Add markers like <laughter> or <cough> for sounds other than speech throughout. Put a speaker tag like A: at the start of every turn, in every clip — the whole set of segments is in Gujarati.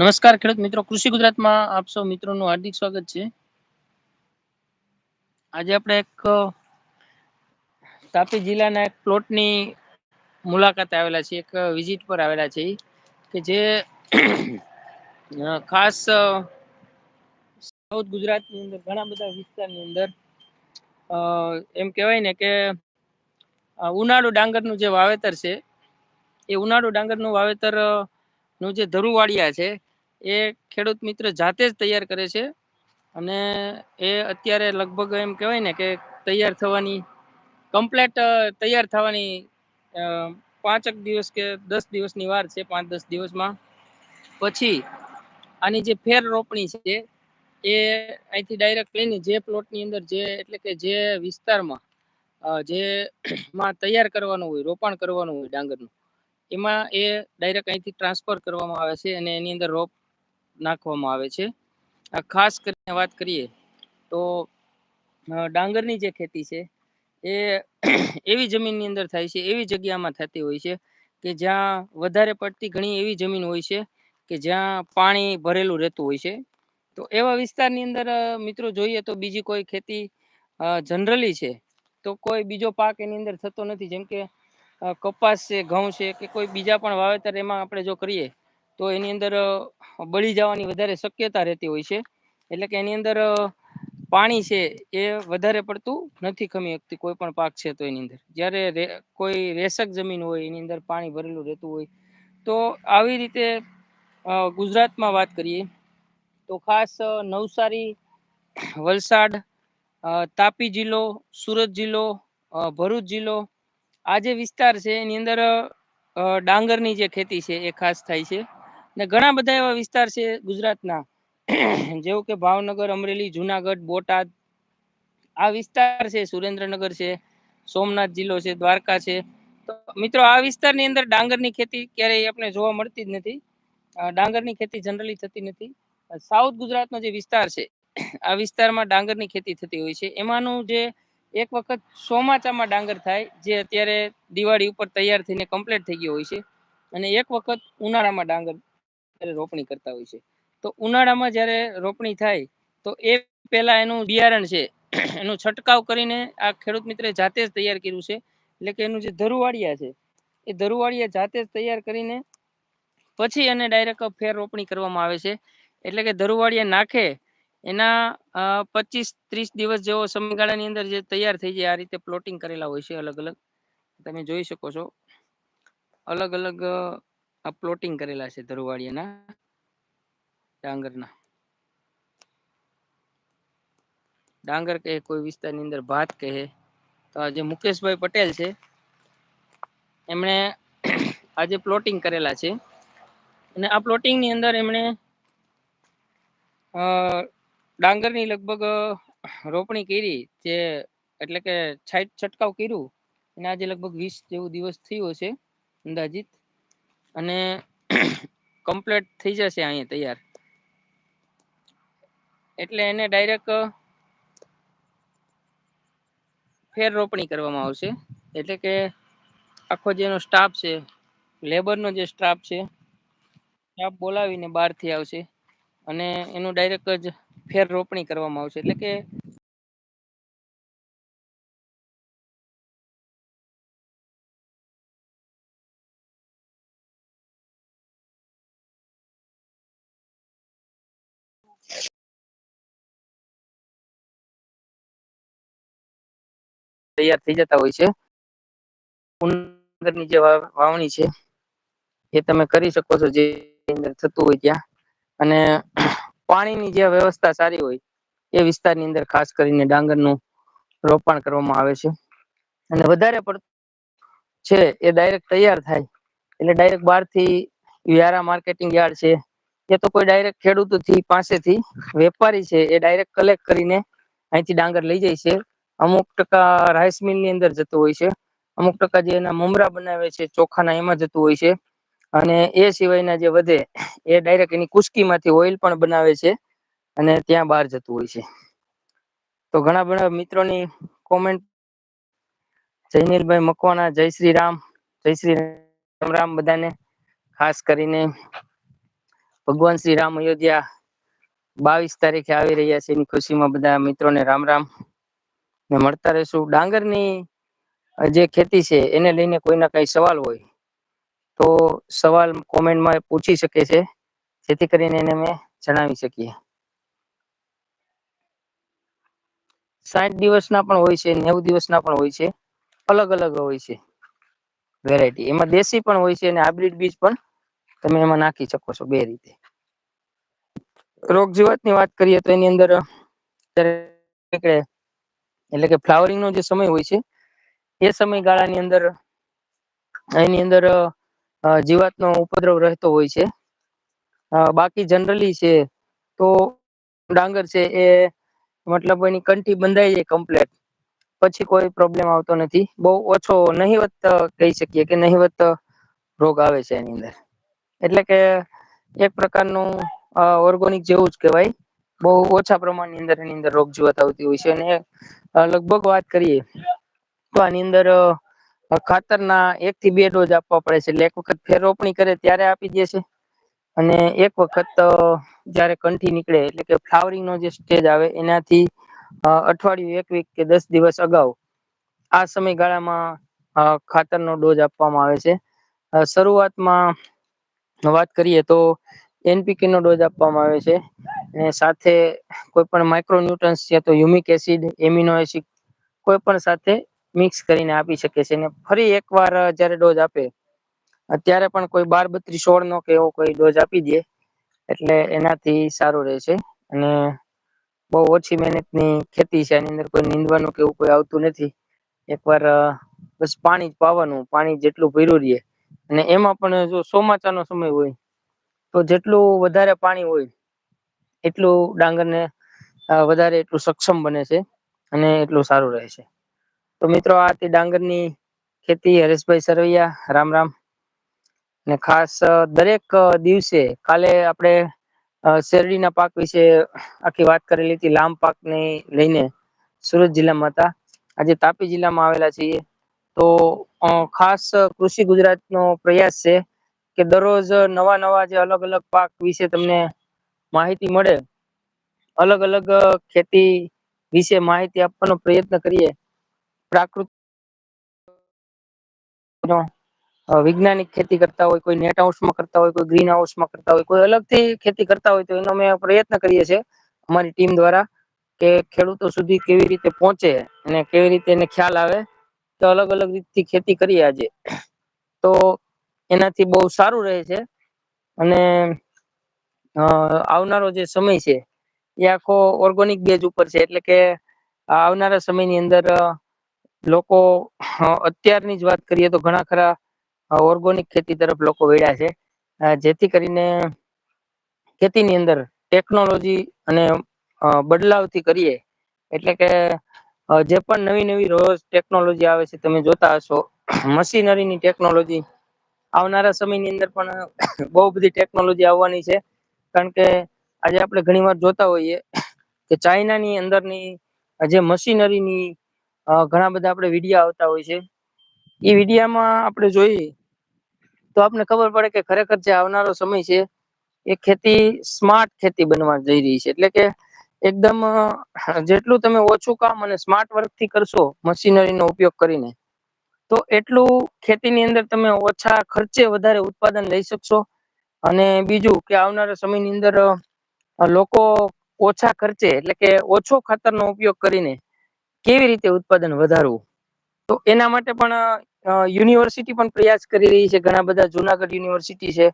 A: નમસ્કાર ખેડૂત મિત્રો, કૃષિ ગુજરાતમાં આપ સૌ મિત્રોનું હાર્દિક સ્વાગત છે. આજે આપણે એક તાપી જિલ્લાના એક પ્લોટની મુલાકાત આવેલા છે એક વિઝિટ પર આવેલા છે કે જે ખાસ સાઉથ ગુજરાતની અંદર, ઘણા બધા વિસ્તારની અંદર એમ કેવાય ને કે ઉનાળુ ડાંગરનું જે વાવેતર છે, એ ઉનાળુ ડાંગરનું વાવેતર નું જે ધરુવાડિયા છે, એ ખેડૂત મિત્ર જાતે જ તૈયાર કરે છે. અને એ અત્યારે લગભગ એમ કેવાય ને કે તૈયાર થવાની, કમ્પ્લેટ તૈયાર થવાની પાંચક દિવસ કે દસ દિવસની વાર છે, પાંચ દસ દિવસમાં. પછી આની જે ફેર રોપણી છે, એ અહીંથી ડાયરેક્ટ લઈને જે પ્લોટની અંદર જે, એટલે કે જે વિસ્તારમાં જે, માં તૈયાર કરવાનું હોય, રોપણ કરવાનું હોય ડાંગરનું એમાં એ ડાયરેક્ટ અહીંથી ટ્રાન્સફર કરવામાં આવે છે અને એની અંદર રોપ નાખવામાં આવે છે. ખાસ કરીને વાત કરીએ તો ડાંગરની જે ખેતી છે એ <coughs> એવી જમીનની અંદર થાય છે, એવી જગ્યામાં થતી હોય છે કે જ્યાં વધારે પડતી ઘણી એવી જમીન હોય છે કે જ્યાં પાણી ભરેલું રહેતું હોય છે. તો એવા વિસ્તારની અંદર મિત્રો જોઈએ તો બીજી કોઈ ખેતી જનરલી છે તો કોઈ બીજો પાક એની અંદર થતો નથી. જેમ કે કપાસ છે, ઘઉં છે કે કોઈ બીજા પણ વાવેતર એમાં આપણે જો કરીએ, તો એની અંદર બળી જવાની વધારે શક્યતા રહેતી હોય છે. એટલે કે એની અંદર પાણી છે એ વધારે પડતું નથી ખમી શકતી કોઈ પણ પાક છે તો એની અંદર. જ્યારે કોઈ રેશક જમીન હોય, એની અંદર પાણી ભરેલું રહેતું હોય, તો આવી રીતે ગુજરાતમાં વાત કરીએ, તો ખાસ નવસારી, વલસાડ તાપી જિલ્લો, સુરત જિલ્લો ભરૂચ જિલ્લો આ જે વિસ્તાર છે, એની અંદર ડાંગરની જે ખેતી છે, એ ખાસ થાય છે. ને ઘણા બધા એવા વિસ્તાર છે ગુજરાતના. જેવું કે ભાવનગર, અમરેલી, જુનાગઢ, બોટાદ. આ વિસ્તાર છે, સુરેન્દ્રનગર છે, સોમનાથ જિલ્લો છે, દ્વારકા છે. તો મિત્રો, આ વિસ્તારની અંદર ડાંગરની ખેતી ક્યારેય આપણે જોવા મળતી જ નથી. ડાંગરની ખેતી જનરલી થતી નથી. સાઉથ ગુજરાત નો જે વિસ્તાર છે, આ વિસ્તારમાં ડાંગરની ખેતી થતી હોય છે. એમાંનું જે એક વખત ચોમાચામાં ડાંગર થાય, જે અત્યારે દિવાળી ઉપર તૈયાર થઈને કમ્પ્લીટ થઈ ગયો હોય છે. અને એક વખત ઉનાળામાં ડાંગર રોપણી કરતા હોય છે. તો ઉનાળામાં જ્યારે રોપણી થાય, તો એ પેલા એનું બિયારણ છે, એનો છંટકાવ કરીને આ ખેડૂત મિત્રે જાતે જ તૈયાર કર્યું છે. એટલે કે એનું જે ધરુવાડિયા છે, એ ધરુવાડિયા જાતે જ તૈયાર કરીને પછી એને ડાયરેક્ટ ફેર રોપણી કરવામાં આવે છે. એટલે કે ધરુવાળિયા નાખે એના પચીસ ત્રીસ દિવસ જેવો સમયગાળાની અંદર જે તૈયાર થઈ જાય, આ રીતે પ્લોટિંગ કરેલા હોય છે અલગ અલગ. તમે જોઈ શકો છો. અલગ અલગ આ પ્લોટિંગ કરેલા છે ધરુવાડિયાના, ડાંગરના. ડાંગર કહે, કોઈ વિસ્તારની અંદર ભાત કહે. તો આ જે મુકેશભાઈ પટેલ છે, એમણે આજે પ્લોટિંગ કરેલા છે. અને આ પ્લોટિંગની અંદર એમણે, અ ડાંગરની લગભગ રોપણી કરી જે એટલે કે છાટ છટકાવ કર્યું. એને આજે લગભગ વીસ જેવું દિવસ થયો છે, અંદાજીત. અને <clears throat> કમ્પ્લીટ થઈ જશે અહીંયા તૈયાર. એટલે એને ડાયરેક્ટ ફેર રોપણી કરવામાં આવશે. એટલે કે આખો જેનો સ્ટાફ છે લેબર નો જે સ્ટાફ છે સ્ટાફ બોલાવીને બહારથી આવશે. અને એનું ડાયરેક્ટ જ ફેર રોપણી કરવામાં આવશે. એટલે કે તૈયાર થઈ જતા હોય છે. ની જે વાવણી છે, એ તમે કરી શકો છો જે અંદર થતું હોય ત્યાં. અને પાણીની જે વ્યવસ્થા સારી હોય એ વિસ્તારની અંદર ખાસ કરીને ડાંગરનું રોપણ કરવામાં આવે છે. અને વધારે પડ છે એ ડાયરેક્ટ તૈયાર થાય. એટલે ડાયરેક્ટ બહારથી વ્યારા માર્કેટિંગ યાર્ડ છે, એ તો કોઈ ડાયરેક્ટ ખેડૂતોથી પાસેથી વેપારી છે, એ ડાયરેક્ટ કલેક્ટ કરીને અહીંથી ડાંગર લઈ જાય છે. અમુક ટકા રાઈસ મિલની અંદર જતું હોય છે. અમુક ટકા જે એના મમરા બનાવે છે, ચોખાના એમાં જતું હોય છે. અને એ સિવાયના જે વધે, એ ડાયરેક્ટ એની કુસ્કી માંથી ઓઈલ પણ બનાવે છે અને ત્યાં બહાર જતું હોય છે. તો ઘણા બધા મિત્રોની કોમેન્ટ જયનીલભાઈ મકવાણા, જય શ્રી રામ, જય શ્રી રામ રામ બધાને. ખાસ કરીને ભગવાન શ્રી રામ અયોધ્યા બાવીસ તારીખે આવી રહ્યા છે. એની ખુશીમાં બધા મિત્રોને રામ રામ. ને મળતા રહેશું. ડાંગરની જે ખેતી છે, એને લઈને કોઈના કઈ સવાલ હોય તો સવાલ કોમેન્ટમાં પૂછી શકે છે. જેથી કરીને એને અમે જણાવી શકીએ. સાઠ દિવસના પણ હોય છે, નેવું દિવસના પણ હોય છે. અલગ અલગ હોય છે. વેરાયટી એમાં દેશી પણ હોય છે અને હાઇબ્રિડ બીજ પણ તમે એમાં નાખી શકો છો બે રીતે. રોગ જીવાતની વાત કરીએ તો એની અંદર એટલે કે ફ્લાવરિંગ નો જે સમય હોય છે, એ સમયગાળાની અંદર, એની અંદર જીવાત નો ઉપદ્રવ રહેતો હોય છે. બાકી જનરલી છે, તો ડાંગર છે એ મતલબ એની કંઠી બંધાઈ જાય કમ્પ્લેટ પછી કોઈ પ્રોબ્લેમ આવતો નથી. બહુ ઓછો નહીવત કહી શકીએ કે નહીવત રોગ આવે છે એની અંદર. એટલે કે એક પ્રકારનું ઓર્ગોનિક જેવું જ કહેવાય. બહુ ઓછા પ્રમાણની અંદર એની અંદર રોગ જીવાત આવતી હોય છે. અને લગભગ વાત કરીએ તો આની અંદર ખાતર ના એક થી બે ડોઝ આપવા પડે છે. એટલે એક વખત ફેર રોપણી કરે ત્યારે આપી દે છે. અને એક વખત જયારે કંઠી નીકળે, એટલે કે ફ્લાવરિંગ નો જે સ્ટેજ આવે, એનાથી અઠવાડિયું એક વીક કે દસ દિવસ અગાઉ આ સમયગાળામાં ખાતરનો ડોઝ આપવામાં આવે છે. શરૂઆતમાં વાત કરીએ તો એનપીકે નો ડોઝ આપવામાં આવે છે. અને સાથે કોઈ પણ માઇક્રોન્યુટન્સ છે તો યુમિક એસિડ એમિનો એસિડ કોઈ પણ સાથે મિક્સ કરીને આપી શકે છે અને ફરી એકવાર જ્યારે ડોઝ આપે, અત્યારે પણ કોઈ બાર બત્રીસ સોળ નો કે એવો કોઈ ડોઝ આપી દે, એટલે એનાથી સારું રહેશે અને બહુ ઓછી મહેનતની ખેતી છે, એની અંદર કોઈ નીંદવાનું કેવું કોઈ આવતું નથી. એકવાર બસ પાણી જ પાવાનું, પાણી જેટલું ભર્યું રહે. અને એમાં પણ જો ચોમાસાનો સમય હોય, તો જેટલું વધારે પાણી હોય, એટલું ડાંગરને વધારે એટલું સક્ષમ બને છે અને એટલું સારું રહે છે. તો મિત્રો આ તે ડાંગરની ખેતી, હરેશભાઈ સરવૈયા, રામ રામ. ને ખાસ દરેક દિવસે કાલે આપણે શેરડીના પાક વિશે આખી વાત કરેલી હતી. લાંબ પાક ને લઈને સુરત જિલ્લામાં હતા. આજે તાપી જિલ્લામાં આવેલા છીએ. તો ખાસ કૃષિ ગુજરાતનો પ્રયાસ છે કે દરરોજ નવા નવા જે અલગ અલગ પાક વિશે તમને માહિતી મળે, અલગ અલગ ખેતી વિશે માહિતી આપવાનો પ્રયત્ન કરીએ. પ્રાકૃત વૈજ્ઞાનિક ખેતી કરતા હોય, કોઈ નેટ હાઉસમાં કરતા હોય, કોઈ ગ્રીન હાઉસમાં કરતા હોય, કોઈ અલગથી ખેતી કરતા હોય, તો એનો અમે પ્રયત્ન કરીએ છીએ અમારી ટીમ દ્વારા કે ખેડૂતો સુધી કેવી રીતે પહોંચે અને કેવી રીતે એને ખ્યાલ આવે, તો અલગ અલગ રીતથી ખેતી કરીએ આજે. તો એનાથી બહુ સારું રહે છે અને આવનારો જે સમય છે એ આખો ઓર્ગોનિક બેજ ઉપર છે, એટલે કે આવનારા સમયની અંદર લોકો અત્યારની જ વાત કરીએ તો ઘણા ખરા ઓર્ગોનિક ખેતી તરફ લોકો વેળ્યા છે. જેથી કરીને ખેતીની અંદર ટેકનોલોજી અને બદલાવથી કરીએ, એટલે કે જે પણ નવી નવી રોજ ટેકનોલોજી આવે છે તમે જોતા હશો, મશીનરીની ટેકનોલોજી આવનારા સમયની અંદર પણ બહુ બધી ટેકનોલોજી આવવાની છે. કારણ કે આજે આપણે ઘણી વાર જોતા હોઈએ કે ચાઇનાની અંદરની જે મશીનરીની ઘણા બધા આપણે વિડિયા આવતા હોય છે. એ વિડિયામાં આપણે જોઈએ તો આપણને ખબર પડે કે ખરેખર જે આવનારો સમય છે, એ ખેતી સ્માર્ટ ખેતી બનવા જઈ રહી છે. એટલે કે એકદમ જેટલું તમે ઓછું કામ અને સ્માર્ટ વર્કથી કરશો મશીનરીનો ઉપયોગ કરીને, તો એટલું ખેતીની અંદર તમે ઓછા ખર્ચે વધારે ઉત્પાદન લઈ શકશો. અને બીજું કે આવનારા સમયની અંદર લોકો ઓછા ખર્ચે એટલે કે ઓછો ખાતરનો ઉપયોગ કરીને કેવી રીતે ઉત્પાદન વધારવું? તો એના માટે પણ યુનિવર્સિટી પણ પ્રયાસ કરી રહી છે. ઘણા બધા જુનાગઢ યુનિવર્સિટી છે,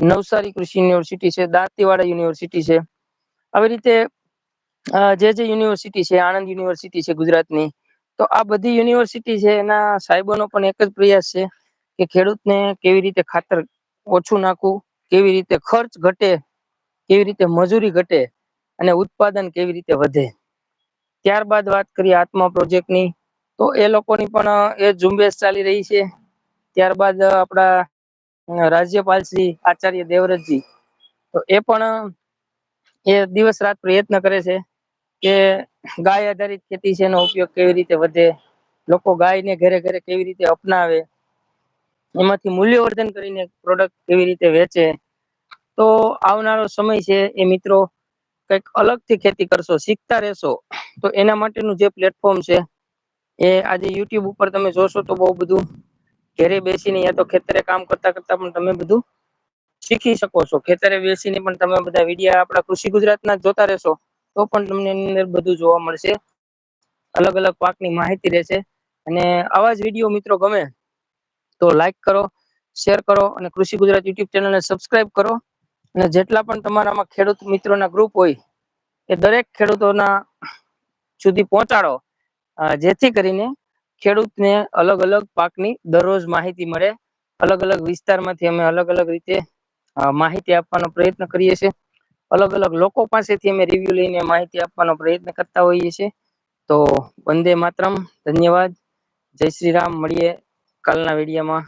A: નવસારી કૃષિ યુનિવર્સિટી છે, દાંતીવાડા યુનિવર્સિટી છે. આવી રીતે જે જે યુનિવર્સિટી છે, આણંદ યુનિવર્સિટી છે ગુજરાતની, તો આ બધી યુનિવર્સિટી છે, એના સાહેબોનો પણ એક જ પ્રયાસ છે કે ખેડૂતને કેવી રીતે ખાતર ઓછું નાખવું, કેવી રીતે ખર્ચ ઘટે, કેવી રીતે મજૂરી ઘટે અને ઉત્પાદન કેવી રીતે વધે. ત્યારબાદ વાત કરીએ આત્મા પ્રોજેક્ટની. તો એ લોકોની પણ એ ઝુંબેશ ચાલી રહી છે. ત્યારબાદ આપણા રાજ્યપાલ શ્રી આચાર્ય દેવવ્રતજી. તો એ પણ એ દિવસ રાત પ્રયત્ન કરે છે કે ગાય આધારિત ખેતી છે એનો ઉપયોગ કેવી રીતે વધે, લોકો ગાયને ઘરે ઘરે કેવી રીતે અપનાવે, એમાંથી મૂલ્યવર્ધન કરીને પ્રોડક્ટ કેવી રીતે વેચે. તો આવનારો સમય છે એ મિત્રો કંઈક અલગથી ખેતી કરશો, શીખતા રહેશો. તો એના માટેનું જે પ્લેટફોર્મ છે, એ આજે યુટ્યુબ ઉપર તમે જોશો તો બહુ બધું ઘરે બેસીને યા તો ખેતરે કામ કરતા કરતા પણ તમે બધું શીખી શકો છો. ખેતરે બેસીને પણ તમે બધા વિડીયા આપણા કૃષિ ગુજરાતના જોતા રહેશો, તો પણ તમને અંદર બધું જોવા મળશે. અલગ અલગ પાકની માહિતી રહેશે. અને આવા જ વીડિયો મિત્રો ગમે તો લાઈક કરો શેર કરો અને કૃષિ ગુજરાત યુટ્યુબ ચેનલને સબસ્ક્રાઈબ કરો. અને જેટલા પણ તમારામાં ખેડૂત મિત્રોના ગ્રુપ હોય, એ દરેક ખેડૂતોના સુધી પહોંચાડો. જેથી કરીને ખેડૂતને અલગ અલગ પાકની દરરોજ માહિતી મળે. અલગ અલગ વિસ્તારમાંથી અમે અલગ અલગ રીતે માહિતી આપવાનો પ્રયત્ન કરીએ છીએ. અલગ અલગ લોકો પાસેથી અમે રિવ્યુ લઈને માહિતી આપવાનો પ્રયત્ન કરતા હોઈએ છીએ. તો વંદે માતરમ, ધન્યવાદ. જય શ્રી રામ. મળીએ કાલના વિડીયોમાં.